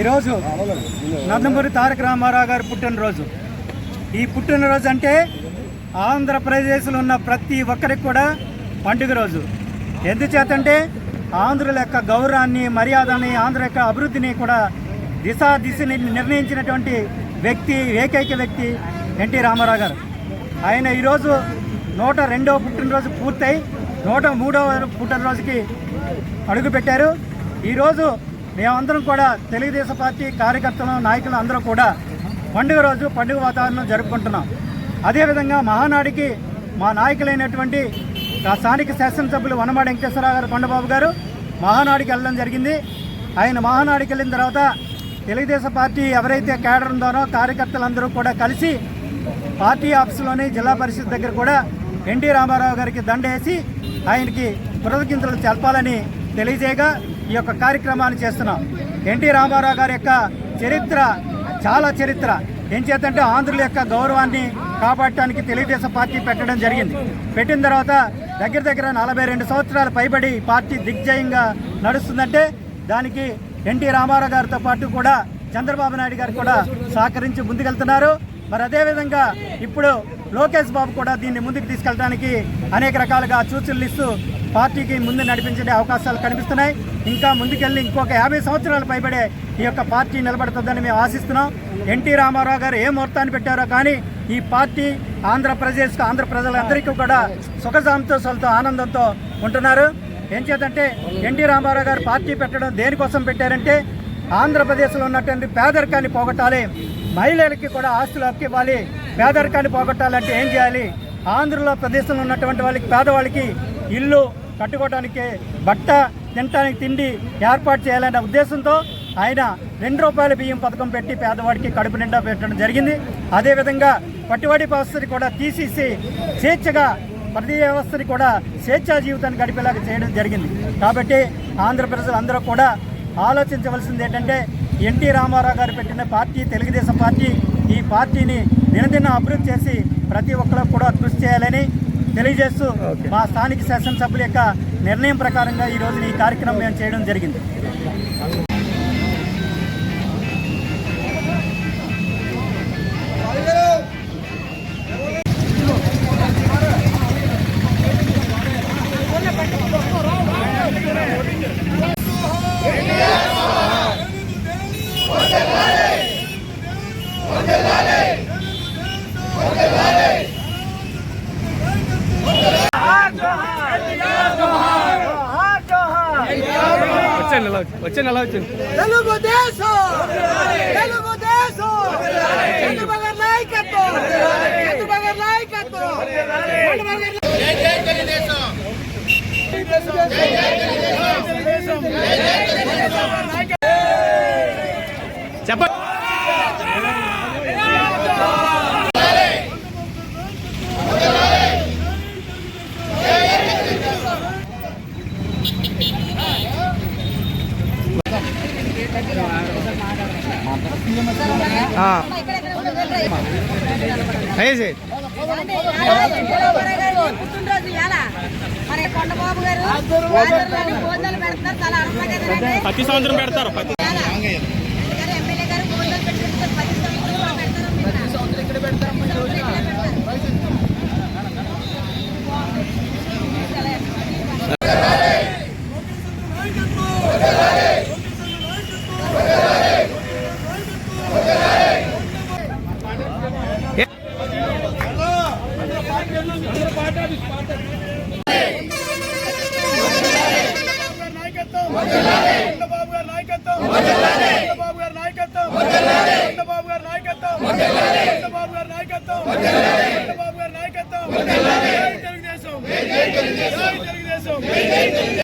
ఈరోజు నందమూరి తారక రామారావు గారి పుట్టినరోజు. ఈ పుట్టినరోజు అంటే ఆంధ్రప్రదేశ్లో ఉన్న ప్రతి ఒక్కరికి కూడా పండుగ రోజు. ఎందుచేతంటే ఆంధ్రుల యొక్క గౌరవాన్ని మర్యాదని ఆంధ్ర యొక్క అభివృద్ధిని కూడా దిశా దిశని నిర్ణయించినటువంటి వ్యక్తి ఏకైక వ్యక్తి ఎన్టీ రామారావు గారు. ఆయన ఈరోజు నూట రెండవ పుట్టినరోజు పూర్తయి నూట మూడవ పుట్టినరోజుకి అడుగుపెట్టారు. ఈరోజు మేమందరం కూడా తెలుగుదేశం పార్టీ కార్యకర్తలు నాయకులు అందరూ కూడా పండుగ రోజు పండుగ వాతావరణం జరుపుకుంటున్నాం. అదేవిధంగా మహానాడికి మా నాయకులైనటువంటి స్థానిక శాసనసభ్యులు వనమాడ వెంకటేశ్వరరావు గారు కొండబాబు గారు మహానాడికి వెళ్ళడం జరిగింది. ఆయన మహానాడికి వెళ్ళిన తర్వాత తెలుగుదేశం పార్టీ ఎవరైతే కేడర్ ఉందోనో కార్యకర్తలందరూ కూడా కలిసి పార్టీ ఆఫీసులోని జిల్లా పరిషత్ దగ్గర కూడా ఎన్టీ రామారావు గారికి దండేసి ఆయనకి కృతజ్ఞతలు తెలపాలని తెలియజేయగా ఈ యొక్క కార్యక్రమాన్ని చేస్తున్నాం ఎన్టీ రామారావు గారి యొక్క చరిత్ర చాలా చరిత్ర. ఏం చేతంటే ఆంధ్రుల యొక్క గౌరవాన్ని కాపాడటానికి తెలుగుదేశం పార్టీ పెట్టడం జరిగింది. పెట్టిన తర్వాత దగ్గర దగ్గర నలభై రెండు సంవత్సరాలు పైబడి పార్టీ దిగ్జయంగా నడుస్తుందంటే దానికి ఎన్టీ రామారావు గారితో పాటు కూడా చంద్రబాబు నాయుడు గారు కూడా సహకరించి ముందుకెళ్తున్నారు. మరి అదేవిధంగా ఇప్పుడు లోకేష్ బాబు కూడా దీన్ని ముందుకు తీసుకెళ్ళడానికి అనేక రకాలుగా సూచనలు ఇస్తూ పార్టీకి ముందు నడిపించే అవకాశాలు కనిపిస్తున్నాయి. ఇంకా ముందుకెళ్ళి ఇంకొక యాభై సంవత్సరాలు పైబడే ఈ యొక్క పార్టీ నిలబడుతుందని మేము ఆశిస్తున్నాం. ఎన్టీ రామారావు గారు ఏ ముహూర్తాన్ని పెట్టారో కానీ ఈ పార్టీ ఆంధ్రప్రదేశ్కు ఆంధ్ర ప్రజలందరికీ కూడా సుఖ సంతోషాలతో ఆనందంతో ఉంటున్నారు. ఏం చేతంటే ఎన్టీ రామారావు గారు పార్టీ పెట్టడం దేనికోసం పెట్టారంటే ఆంధ్రప్రదేశ్లో ఉన్నటువంటి పేదరికాన్ని పోగొట్టాలి. మహిళలకి కూడా ఆస్తులు హక్కు ఇవ్వాలి. పేదరికాన్ని పోగొట్టాలంటే ఏం చేయాలి? ఆంధ్రలో ప్రదేశంలో ఉన్నటువంటి వాళ్ళకి పేదవాళ్ళకి ఇల్లు కట్టుకోవడానికి బట్ట తినటానికి తిండి ఏర్పాటు చేయాలనే ఉద్దేశంతో ఆయన రెండు రూపాయల బియ్యం పథకం పెట్టి పేదవాడికి కడుపు నిండా పెట్టడం జరిగింది. అదేవిధంగా పట్టుబడి వ్యవస్థని కూడా తీసేసి స్వేచ్ఛగా ప్రతి వ్యవస్థని కూడా స్వేచ్ఛా జీవితాన్ని గడిపేలాగా చేయడం జరిగింది. కాబట్టి ఆంధ్రప్రదేశ్ అందరూ కూడా ఆలోచించవలసింది ఏంటంటే ఎన్టీ రామారావు గారు పెట్టిన పార్టీ తెలుగుదేశం పార్టీ ఈ పార్టీని దినదిన అభివృద్ధి చేసి ప్రతి ఒక్కరు కూడా కృషి చేయాలని తెలియజేస్తూ మా స్థానిక శాసనసభ్యుల యొక్క నిర్ణయం ప్రకారంగా ఈ రోజు ఈ కార్యక్రమం మేము చేయడం జరిగింది. వచ్చాను ఎలా వచ్చాను ఎలా వచ్చాను తెలుగుదేశం తెలుగుదేశం చంద్రబాబు నాయకత్వం చంద్రబాబు నాయకత్వం చెప్ప పుట్టినరోజు మరి కొండబాబు గారు భోజనాలు చాలా ప్రతి సంవత్సరం పెడతారు నాయకత్వం తెలుగుదేశం